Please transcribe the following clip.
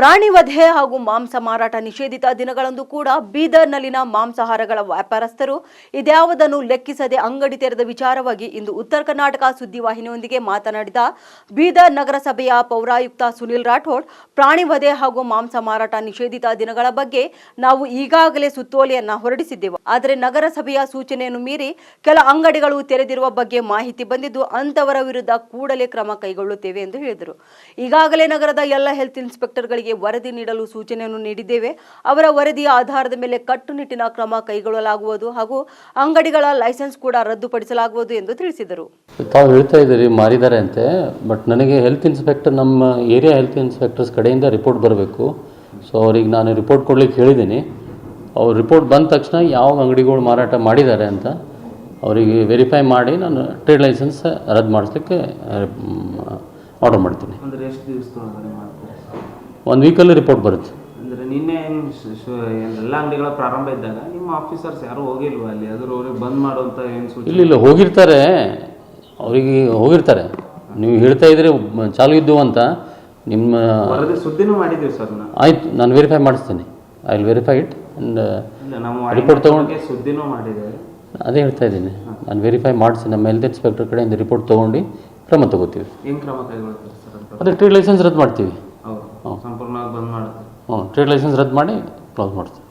ಪ್ರಾಣಿ ವಧೆ ಹಾಗೂ ಮಾಂಸ ಮಾರಾಟ ನಿಷೇಧಿತ ದಿನಗಳಂದು ಕೂಡ ಬೀದರ್ನಲ್ಲಿನ ಮಾಂಸಾಹಾರಗಳ ವ್ಯಾಪಾರಸ್ಥರು ಇದ್ಯಾವುದನ್ನು ಲೆಕ್ಕಿಸದೆ ಅಂಗಡಿ ತೆರೆದ ವಿಚಾರವಾಗಿ ಇಂದು ಉತ್ತರ ಕರ್ನಾಟಕ ಸುದ್ದಿವಾಹಿನಿಯೊಂದಿಗೆ ಮಾತನಾಡಿದ ಬೀದರ್ ನಗರಸಭೆಯ ಪೌರಾಯುಕ್ತ ಸುನಿಲ್ ರಾಠೋಡ್, ಪ್ರಾಣಿ ವಧೆ ಹಾಗೂ ಮಾಂಸ ಮಾರಾಟ ನಿಷೇಧಿತ ದಿನಗಳ ಬಗ್ಗೆ ನಾವು ಈಗಾಗಲೇ ಸುತ್ತೋಲೆಯನ್ನ ಹೊರಡಿಸಿದ್ದೆವು. ಆದರೆ ನಗರಸಭೆಯ ಸೂಚನೆಯನ್ನು ಮೀರಿ ಕೆಲ ಅಂಗಡಿಗಳು ತೆರೆದಿರುವ ಬಗ್ಗೆ ಮಾಹಿತಿ ಬಂದಿದ್ದು ಅಂತವರ ವಿರುದ್ಧ ಕೂಡಲೇ ಕ್ರಮ ಕೈಗೊಳ್ಳುತ್ತೇವೆ ಎಂದು ಹೇಳಿದರು. ಈಗಾಗಲೇ ನಗರದ ಎಲ್ಲ ಹೆಲ್ತ್ ಇನ್ಸ್ಪೆಕ್ಟರ್ಗಳಿಗೆ ವರದಿ ನೀಡಲು ಸೂಚನೆಯನ್ನು ನೀಡಿದ್ದೇವೆ. ಅವರ ವರದಿಯ ಆಧಾರದ ಮೇಲೆ ಕಟ್ಟುನಿಟ್ಟಿನ ಕ್ರಮ ಕೈಗೊಳ್ಳಲಾಗುವುದು ಹಾಗೂ ಅಂಗಡಿಗಳ ಲೈಸೆನ್ಸ್ ಕೂಡ ರದ್ದುಪಡಿಸಲಾಗುವುದು ಎಂದು ತಿಳಿಸಿದರು. ತಾವು ಹೇಳ್ತಾ ಇದ್ದೀರಿ ಮಾರಿದ್ದಾರೆ ಅಂತೆ ಬಟ್ ನನಗೆ ಹೆಲ್ತ್ ಇನ್ಸ್ಪೆಕ್ಟರ್ ನಮ್ಮ ಏರಿಯಾ ಹೆಲ್ತ್ ಇನ್ಸ್ಪೆಕ್ಟರ್ಸ್ ಕಡೆಯಿಂದ ರಿಪೋರ್ಟ್ ಬರಬೇಕು. ಸೊ ಅವ್ರಿಗೆ ನಾನು ರಿಪೋರ್ಟ್ ಕೊಡ್ಲಿಕ್ಕೆ ಹೇಳಿದ್ದೀನಿ. ಅವ್ರ ರಿಪೋರ್ಟ್ ಬಂದ ತಕ್ಷಣ ಯಾವ ಅಂಗಡಿಗಳು ಮಾರಾಟ ಮಾಡಿದ್ದಾರೆ ಅಂತ ಅವರಿಗೆ ವೆರಿಫೈ ಮಾಡಿ ನಾನು ಟ್ರೇಡ್ ಲೈಸೆನ್ಸ್ ರದ್ದು ಮಾಡಿಸ್ಲಿಕ್ಕೆ ಆರ್ಡರ್ ಮಾಡ್ತೀನಿ. ಒಂದು ವೀಕಲ್ಲಿ ರಿಪೋರ್ಟ್ ಬರುತ್ತೆ. ಅಂದ್ರೆ ನಿನ್ನೆ ಎಲ್ಲ ಅಂಗಡಿಗಳ ಪ್ರಾರಂಭ ಇದ್ದಾಗ ನಿಮ್ಮ ಆಫೀಸರ್ಸ್ ಯಾರು ಹೋಗಿಲ್ವಾ ಅಲ್ಲಿ? ಅದ್ರ ಅವ್ರಿಗೆ ಬಂದ್ ಮಾಡುವಂಥ ಏನು ಸೂಚನೆ? ಇಲ್ಲ ಇಲ್ಲ ಹೋಗಿರ್ತಾರೆ. ಅವರಿಗೆ ಹೋಗಿರ್ತಾರೆ. ನೀವು ಹೇಳ್ತಾ ಇದ್ರೆ ಚಾಲು ಇದ್ದು ಅಂತ ನಿಮ್ಮ ವರದಿ ಸುದ್ದಿನೂ ಮಾಡಿದೀವಿ ಸರ್ ನಾವು ಆಯ್ತು ನಾನು ವೆರಿಫೈ ಮಾಡಿಸ್ತೀನಿ. I will verify it and ಇಲ್ಲ ನಮ್ಮ ರಿಪೋರ್ಟ್ ತಗೊಂಡು- ಬಗ್ಗೆ ಸುದ್ದಿನೂ ಮಾಡಿದ್ದೇವೆ. ಅದೇ ಹೇಳ್ತಾ ಇದ್ದೀನಿ. ನಾನು ವೆರಿಫೈ ಮಾಡಿಸಿ ನಮ್ಮ ಹೆಲ್ತ್ ಇನ್ಸ್ಪೆಕ್ಟರ್ ಕಡೆಯಿಂದ ರಿಪೋರ್ಟ್ ತೊಗೊಂಡು ಕ್ರಮ ತಗೋತೀವಿ. ಏನು ಕ್ರಮ ಕೈಗೊಳ್ತಾರೆ ಸರ್ ಅಂತ? ಅದೇ ಟ್ರೇಡ್ ಲೈಸೆನ್ಸ್ ರದ್ದು ಮಾಡ್ತೀವಿ. ಹ್ಞೂ ಟ್ರೇಡ್ ಲೈಸೆನ್ಸ್ ರದ್ದು ಮಾಡಿ ಕ್ಲೋಸ್ ಮಾಡ್ತೀವಿ